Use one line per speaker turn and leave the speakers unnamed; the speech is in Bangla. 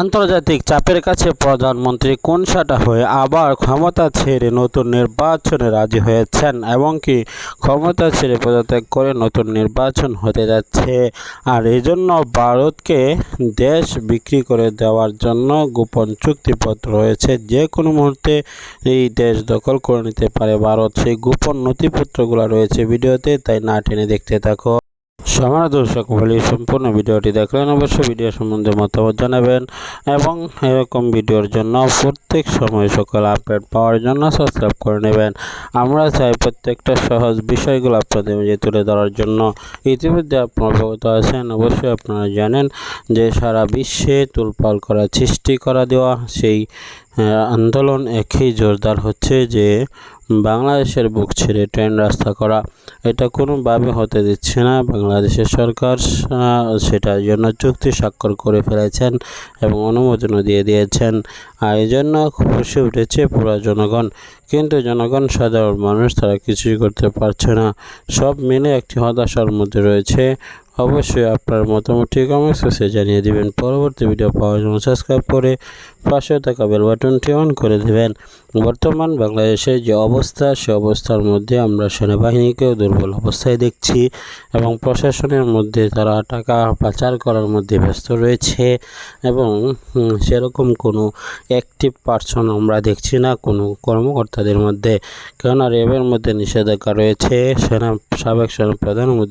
আন্তর্জাতিক চাপের কাছে প্রধানমন্ত্রী কোনসাটা হয়ে আবার ক্ষমতা ছেড়ে নতুন নির্বাচনে রাজি হয়েছেন এবং কি ক্ষমতা ছেড়ে পদত্যাগ করে নতুন নির্বাচন হতে যাচ্ছে? আর এই জন্য ভারতকে দেশ বিক্রি করে দেওয়ার জন্য গোপন চুক্তিপত্র রয়েছে। যে কোনো মুহূর্তে এই দেশ দখল করে নিতে পারে ভারত। সেই গোপন নথিপত্রগুলো রয়েছে ভিডিওতে, তাই না টেনে দেখতে থাকো। সমাজ দর্শক সম্পূর্ণ ভিডিওটি দেখলেন, অবশ্যই ভিডিও সম্বন্ধে মতামত জানাবেন এবং এরকম ভিডিওর জন্য প্রত্যেক সময় সকল আপডেট পাওয়ার জন্য সাবস্ক্রাইব করে নেবেন। আমরা চাই প্রত্যেকটা সহজ বিষয়গুলো আপনাদের মাঝে তুলে ধরার জন্য। ইতিমধ্যে আপনারা অবগত আছেন, অবশ্যই আপনারা জানেন যে সারা বিশ্বে তুলপাল করা সৃষ্টি করা দেওয়া সেই আন্দোলন একই জোরদার হচ্ছে যে বাংলাদেশের বুক ছেড়ে ট্রেন রাস্তা করা, এটা কোনোভাবে হতে দিচ্ছে না। বাংলাদেশের সরকার সেটার জন্য চুক্তি স্বাক্ষর করে ফেলেছেন এবং অনুমোদনও দিয়ে দিয়েছেন। আর এই জন্য খুশি উঠেছে পুরো জনগণ। কিন্তু জনগণ, সাধারণ মানুষ, তারা কিছুই করতে পারছে না। সব মিলে একটি হতাশার মধ্যে রয়েছে। অবশ্যই আপনার মতামতটি কমেন্ট সেকশনে জানিয়ে দিবেন। পরবর্তী ভিডিও পাওয়ার জন্য সাবস্ক্রাইব করে পাশে থাকা বেল বাটনটি অন করে দেবেন। বর্তমান বাংলাদেশের যে অবস্থা, সে অবস্থার মধ্যে আমরা সেনাবাহিনীকেও দুর্বল অবস্থায় দেখছি এবং প্রশাসনের মধ্যে তারা টাকা পাচার করার মধ্যে ব্যস্ত রয়েছে এবং সেরকম কোনো অ্যাক্টিভ পার্সন আমরা দেখছি না কোনো কর্মকর্তাদের মধ্যে। কেননা র্যাবের মধ্যে নিষেধাজ্ঞা রয়েছে। সেনা, সাবেক সেনা প্রধান